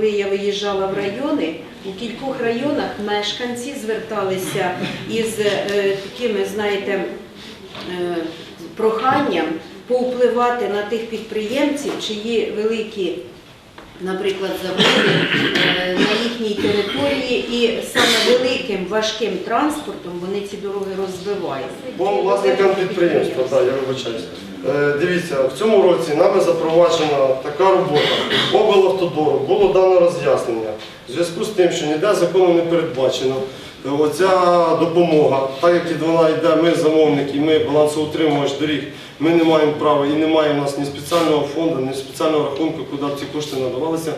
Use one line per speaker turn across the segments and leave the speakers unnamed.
коли я виїжджала в райони, у кількох районах мешканці зверталися із е, такими, знаєте, е, проханням повпливати на тих підприємців, чиї великі, наприклад, заводи і саме великим важким транспортом вони ці дороги розбивають.
По власникам підприємства, так, я вибачаюся. Е, Дивіться, в цьому році нами запроваджена така робота. Облавтодору було дано роз'яснення. В зв'язку з тим, що ніде законом не передбачено, оця допомога, так як вона йде, ми замовники, ми балансоутримувач доріг, ми не маємо права і немає у нас ні спеціального фонду, ні спеціального рахунку, куди б ці кошти надавалися.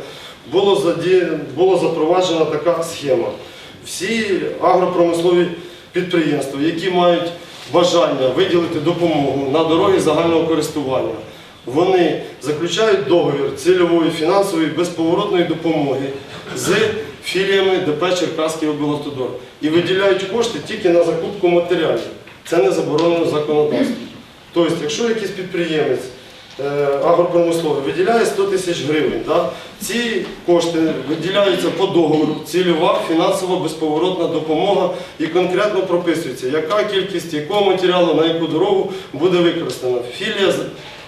Було, заді... було запроваджена така схема. Всі агропромислові підприємства, які мають бажання виділити допомогу на дороги загального користування, вони заключають договір цільової фінансової безповоротної допомоги з філіями ДП Черкаський облавтодор і виділяють кошти тільки на закупку матеріалів. Це не заборонено законодавством. Тобто, якщо якийсь підприємець е, агропромисловий виділяє 100 тисяч гривень, да, ці кошти виділяються по договору, цільова фінансова безповоротна допомога і конкретно прописується, яка кількість якого матеріалу на яку дорогу буде використана. Філія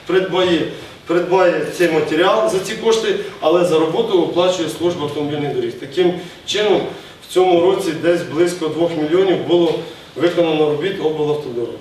придбає, придбає цей матеріал за ці кошти, але за роботу оплачує служба автомобільних доріг. Таким чином, в цьому році десь близько 2 мільйонів було виконано робіт облавтодору.